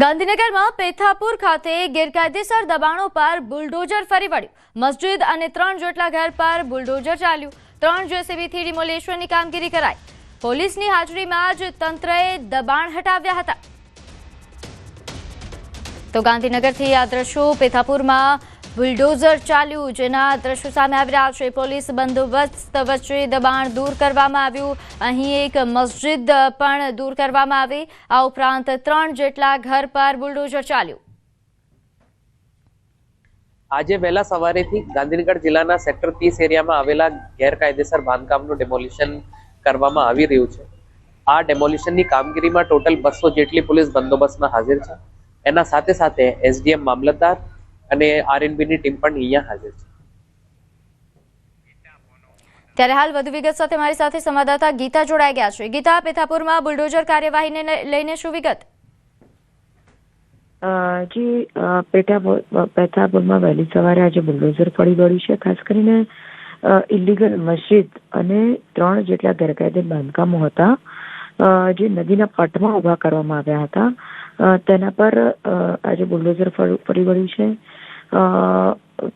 ગાંધીનગરમાં પેથાપુર ખાતે ગેરકાયદેસર દબાણો પર બુલડોઝર ફરી વળ્યું. મસ્જિદ અને ત્રણ જેટલા ઘર પર બુલડોઝર ચાલ્યું. ત્રણ જેસીબીથી ડિમોલેશનની કામગીરી કરાઈ. પોલીસની હાજરીમાં જ તંત્રએ દબાણ હટાવ્યા હતા. તો ગાંધીનગરથી આ દ્રશ્યો પેથાપુરમાં બુલડોઝર ચાલ્યું, જેના દ્રશ્યો સામે આવી રહ્યા છે. પોલીસ બંદોબસ્ત વચ્ચે દબાણ દૂર કરવામાં આવ્યું. અહીં એક મસ્જિદ પણ દૂર કરવામાં આવી. આ ઉપરાંત ત્રણ જેટલા ઘર પર બુલડોઝર ચાલ્યું. આજે વહેલા સવારેથી ગાંધીનગર જિલ્લાના સેક્ટર ત્રીસ એરિયામાં આવેલા ગેરકાયદેસર બાંધકામનું ડેમોલિશન કરવામાં આવી રહ્યું છે. આ ડેમોલિશનની કામગીરીમાં ટોટલ બસો જેટલી પોલીસ બંદોબસ્તમાં હાજર છે. એના સાથે સાથે એસડીએમ મામલતદાર અને આરએનબીની ટીમ પણ અહીંયા હાજર છે. ત્યારે હાલ વધુ વિગત સાથે મારી સાથે સંવાદદાતા ગીતા જોડાઈ ગયા છે. ગીતા પેથાપુરમાં બુલડોઝર કાર્યવાહીને લઈને શું વિગત? જી પેથાપુરમાં વહેલી સવારે આજે બુલડોઝર પડી ગયું છે. ખાસ કરીને ઇલીગલ મસ્જિદ અને ત્રણ જેટલા ગેરકાયદે બાંધકામો હતા. જે નદીના પટમાં ઊભા કરવામાં આવ્યા હતા. તેના પર આજે બુલડોઝર ફરી વળ્યું છે.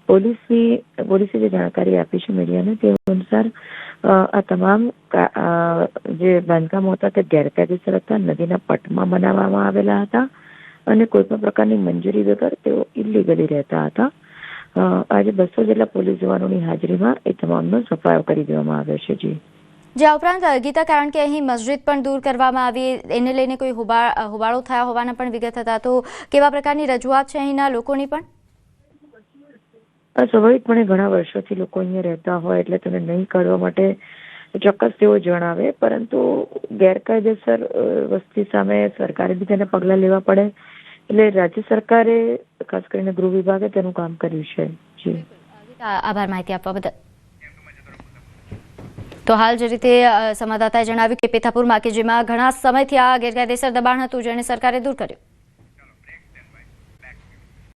પોલીસની, પોલીસે જે જાણકારી આપી છે મીડિયાને તે અનુસાર આ તમામ જે બાંધકામો હતા તે ગેરકાયદેસર હતા, નદીના પટમાં બનાવવામાં આવેલા હતા અને કોઈ પણ પ્રકારની મંજૂરી વગર તેઓ ઇલીગલી રહેતા હતા. આજે બસો જેટલા પોલીસ જવાનોની હાજરીમાં એ તમામનો સફાયો કરી દેવામાં આવ્યો છે, જી. જે ઉપરાંત ગીતા, કારણ કે અહીં મસ્જિદ પણ દૂર કરવામાં આવી, એને લઈને કોઈ હોબાળો થયા હોવાના પણ વિગત હતા, તો કેવા પ્રકારની રજૂઆત છે અહીંના લોકોની પણ? સ્વાભાવિકપણે ઘણા વર્ષોથી લોકો અહીંયા રહેતા હોય એટલે તેને નહીં કરવા માટે ચોક્કસ તેઓ જણાવે, પરંતુ ગેરકાયદેસર વસ્તી સામે સરકારે બી તેને પગલાં લેવા પડે. એટલે રાજ્ય સરકારે, ખાસ કરીને ગૃહ વિભાગે તેનું કામ કર્યું છે. જી. આભાર માહિતી આપવા બદલ. તો હાલ જે રીતે સંવાદદાતાએ જણાવ્યું કે પેથાપુરમાં કે જેમાં ઘણા સમયથી આ ગેરકાયદેસર દબાણ હતું જેને સરકારે દૂર કર્યું.